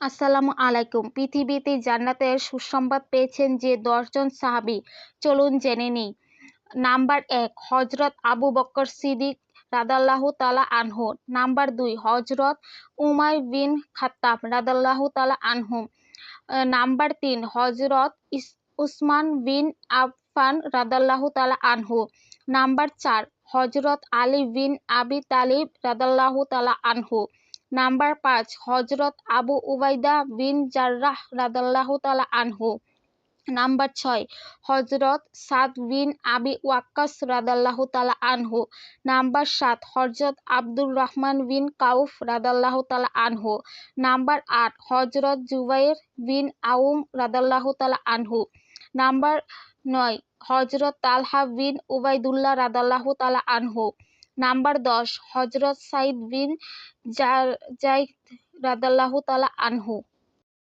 আসসালামু আলাইকুম। পৃথিবীতে জান্নাতের সুসংবাদ পেয়েছেন যে দশজন সাহাবি। চলুন জেনে নিই। নাম্বার এক হজরত আবু বক্কর সিদ্দিক রাদাল্লাহ তালা আনহু। নাম্বার দুই হজরত উমায় বিন খাত্তাব রাদাল্লাহ তালা আনহু। নাম্বার তিন হজরত উসমান বিন আফফান রাদাল্লাহ তালা আনহু। নাম্বার চার হজরত আলী বিন আবি তালিব রাদাল্লাহ তালা আনহু। নাম্বার পাঁচ হজরত আবু উবাইদা বিন জার্রাহ রাদাল্লাহ তালা আনহু। নাম্বার ছয় হজরত সাদ বিন আবি ওয়াক্কাস রাদাল্লাহ তালা আনহু। নাম্বার সাত হজরত আব্দুর রহমান বিন কাউফ রাদাল্লাহ তালা আনহু। নাম্বার আট হজরত জুবাইর বিন আউম রাদাল্লাহ তালা আনহু। নাম্বার নয় হজরত তালহা বিন উবাইদুল্লাহ রাদাল্লাহ তালা আনহু। নাম্বার দশ হজরত সাইদ বিন জাইদ রাদাল্লাহু তালা আনহু।